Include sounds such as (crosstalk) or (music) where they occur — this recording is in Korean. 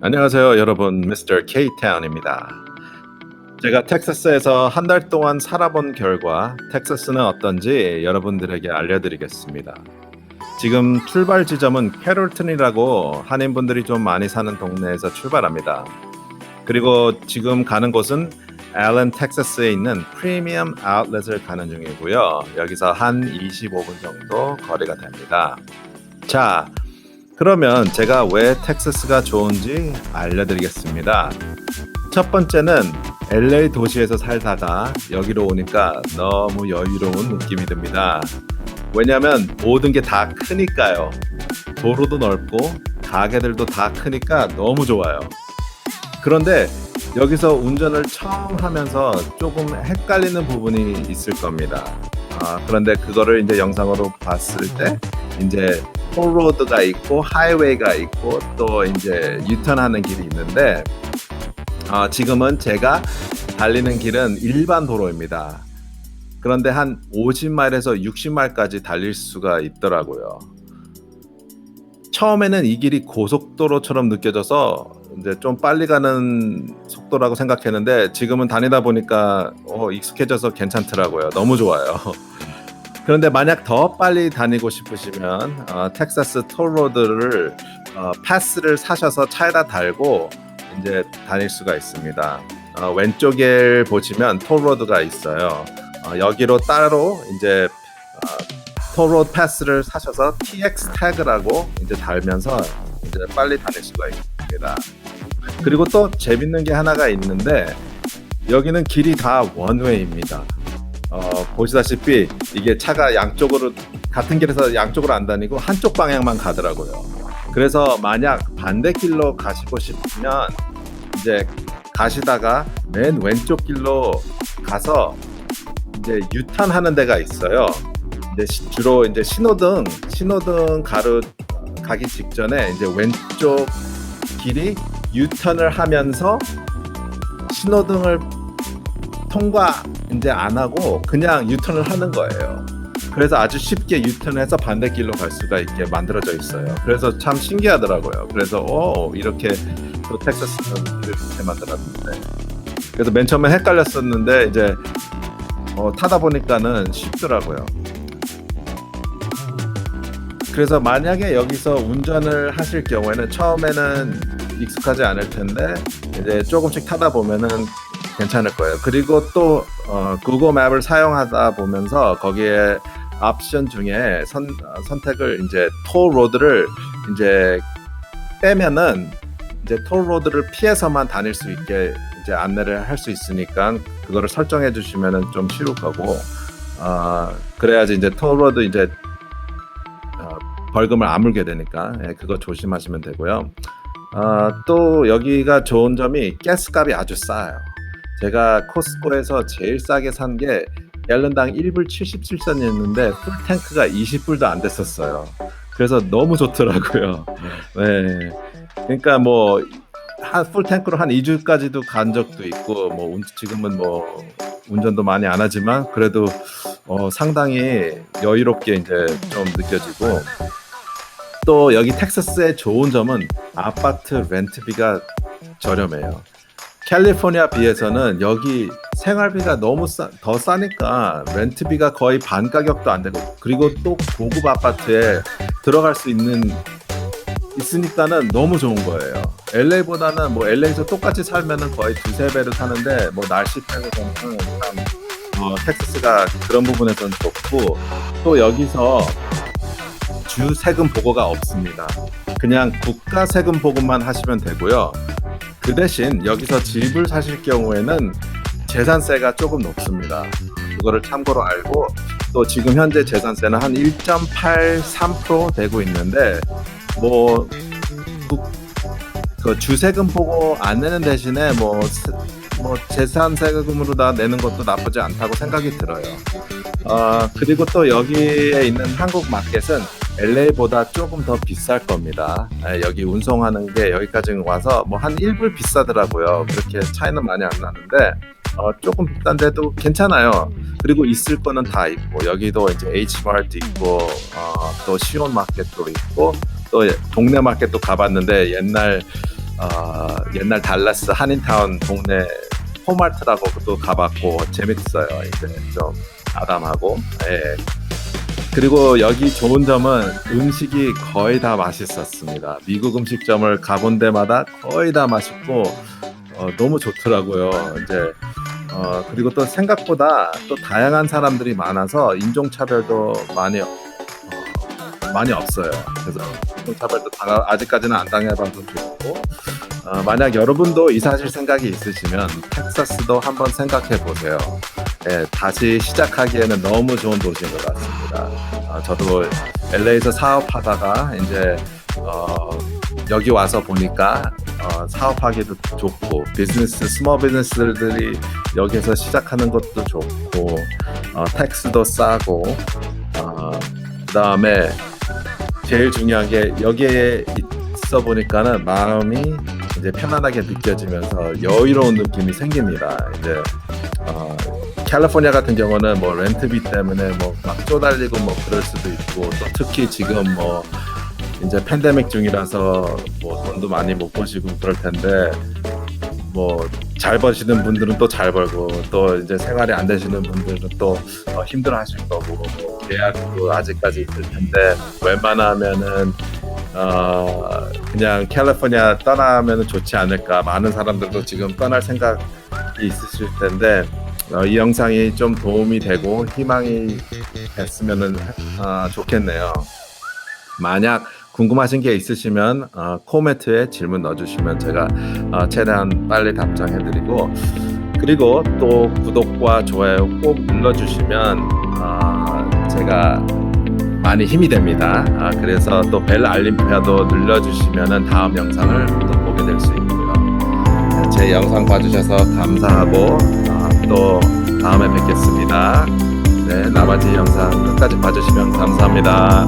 안녕하세요, 여러분. 미스터 K-타운입니다. 제가 텍사스에서 한 달 동안 살아본 결과 텍사스는 어떤지 여러분들에게 알려드리겠습니다. 지금 출발 지점은 캐롤튼이라고 한인분들이 좀 많이 사는 동네에서 출발합니다. 그리고 지금 가는 곳은 앨런 텍사스에 있는 프리미엄 아웃렛을 가는 중이고요. 여기서 한 25분 정도 거리가 됩니다. 자, 그러면 제가 왜 텍사스가 좋은지 알려드리겠습니다. 첫 번째는 LA 도시에서 살다가 여기로 오니까 너무 여유로운 느낌이 듭니다. 왜냐면 모든 게 다 크니까요. 도로도 넓고 가게들도 다 크니까 너무 좋아요. 그런데 여기서 운전을 처음 하면서 조금 헷갈리는 부분이 있을 겁니다. 아, 그런데 그거를 이제 영상으로 봤을 때 이제 톨로드가 있고 하이웨이가 있고 또 이제 유턴하는 길이 있는데 어, 지금은 제가 달리는 길은 일반 도로입니다. 그런데 한 50마일에서 60마일까지 달릴 수가 있더라고요. 처음에는 이 길이 고속도로처럼 느껴져서 이제 좀 빨리 가는 속도라고 생각했는데 지금은 다니다 보니까 어, 익숙해져서 괜찮더라고요. 너무 좋아요. (laughs) 그런데 만약 더 빨리 다니고 싶으시면 어, 텍사스 톨로드를 어, 패스를 사셔서 차에다 달고 이제 다닐 수가 있습니다. 어, 왼쪽에 보시면 톨로드가 있어요. 어, 여기로 따로 이제 어, 톨로드 패스를 사셔서 TX 태그라고 이제 달면서 이제 빨리 다닐 수가 있습니다. 그리고 또 재밌는 게 하나가 있는데 여기는 길이 다 원웨이입니다. 어, 보시다시피 이게 차가 양쪽으로 같은 길에서 양쪽으로 안 다니고 한쪽 방향만 가더라고요. 그래서 만약 반대 길로 가시고 싶으면 이제 가시다가 맨 왼쪽 길로 가서 이제 유턴하는 데가 있어요. 이제 시- 주로 이제 신호등 신호등 가로 가기 직전에 이제 왼쪽 길이 유턴을 하면서 신호등을 통과 이제 안 하고 그냥 유턴을 하는 거예요. 그래서 아주 쉽게 유턴해서 반대길로 갈 수가 있게 만들어져 있어요. 그래서 참 신기하더라고요. 그래서 오 이렇게 또 텍사스는 이렇게 만들었는데 그래서 맨 처음에 헷갈렸었는데 이제 어, 타다 보니까는 쉽더라고요. 그래서 만약에 여기서 운전을 하실 경우에는 처음에는 익숙하지 않을 텐데 이제 조금씩 타다 보면은 괜찮을 거예요. 그리고 또 어, 구글 맵을 사용하다 보면서 거기에 옵션 중에 선, 어, 선택을 이제 톨 로드를 이제 빼면은 이제 톨 로드를 피해서만 다닐 수 있게 이제 안내를 할 수 있으니까 그거를 설정해 주시면은 좀 쉬울 거고 어, 그래야지 이제 톨 로드 이제 어, 벌금을 안 물게 되니까 예, 그거 조심하시면 되고요. 어, 또 여기가 좋은 점이 가스값이 아주 싸요. 제가 코스코에서 제일 싸게 산 게 갤런당 1불 77센이었는데 풀 탱크가 20불도 안 됐었어요. 그래서 너무 좋더라고요. 네. 그러니까 뭐 한 풀 탱크로 한 2주까지도 간 적도 있고 뭐 운- 지금은 뭐 운전도 많이 안 하지만 그래도 어, 상당히 여유롭게 이제 좀 느껴지고 또 여기 텍사스의 좋은 점은 아파트 렌트비가 저렴해요. 캘리포니아 비해서는 여기 생활비가 너무 싸, 더 싸니까 렌트비가 거의 반 가격도 안 되고 그리고 또 고급 아파트에 들어갈 수 있는 있으니까는 너무 좋은 거예요. LA보다는 뭐 LA에서 똑같이 살면은 거의 두세 배를 사는데 뭐 날씨 빼고서는 참 어, 텍사스가 그런 부분에서는 좋고 또 여기서 주 세금 보고가 없습니다. 그냥 국가 세금 보고만 하시면 되고요. 그 대신 여기서 집을 사실 경우에는 재산세가 조금 높습니다. 그거를 참고로 알고 또 지금 현재 재산세는 한 1.83% 되고 있는데 뭐 그 주세금 보고 안 내는 대신에 뭐, 세- 뭐 재산 세금으로 다 내는 것도 나쁘지 않다고 생각이 들어요. 어, 그리고 또 여기에 있는 한국 마켓은 LA보다 조금 더 비쌀 겁니다. 예, 여기 운송하는 게 여기까지 와서 뭐 한 1불 비싸더라고요. 그렇게 차이는 많이 안 나는데 어, 조금 비싼데도 괜찮아요. 그리고 있을 거는 다 있고 여기도 이제 H마트 있고 어, 또 시온 마켓도 있고 또 동네 마켓도 가봤는데 옛날 어, 옛날 달라스 한인타운 동네 포마트라고 또 가봤고 재밌어요. 이제 좀 아담하고. 예. 그리고 여기 좋은 점은 음식이 거의 다 맛있었습니다. 미국 음식점을 가본 데마다 거의 다 맛있고 어, 너무 좋더라고요. 이제 어, 그리고 또 생각보다 또 다양한 사람들이 많아서 인종차별도 많이 어, 많이 없어요. 그래서 인종차별도 아직까지는 안 당해봐서 좋고 어, 만약 여러분도 이사하실 생각이 있으시면 텍사스도 한번 생각해 보세요. 예, 다시 시작하기에는 너무 좋은 도시인 것 같습니다. 어, 저도 LA에서 사업하다가 이제 어, 여기 와서 보니까 어, 사업하기도 좋고 비즈니스 스몰 비즈니스들이 여기서 시작하는 것도 좋고 어, 텍스도 싸고 어, 그다음에 제일 중요한 게 여기에 있어 보니까는 마음이 이제 편안하게 느껴지면서 여유로운 느낌이 생깁니다. 이제 어, 캘리포니아 같은 경우는 뭐 렌트비 때문에 뭐 막 쪼달리고 뭐 그럴 수도 있고 또 특히 지금 뭐 이제 팬데믹 중이라서 뭐 돈도 많이 못 버시고 그럴 텐데 뭐 잘 버시는 분들은 또 잘 벌고 또 이제 생활이 안 되시는 분들은 또 어, 힘들어 하실 거고 뭐 계약도 아직까지 있을 텐데 웬만하면은 어 그냥 캘리포니아 떠나면 좋지 않을까. 많은 사람들도 지금 떠날 생각이 있으실 텐데 어, 이 영상이 좀 도움이 되고 희망이 됐으면 어, 좋겠네요. 만약 궁금하신 게 있으시면 어, 코멘트에 질문 넣어주시면 제가 어, 최대한 빨리 답장해드리고 그리고 또 구독과 좋아요 꼭 눌러주시면 어, 제가 많이 힘이 됩니다. 아, 그래서 또 벨 알림표도 눌러주시면 다음 영상을 또 보게 될 수. 네, 제 영상 봐주셔서 감사하고 아, 또 다음에 뵙겠습니다. 네, 나머지 영상 끝까지 봐주시면 감사합니다.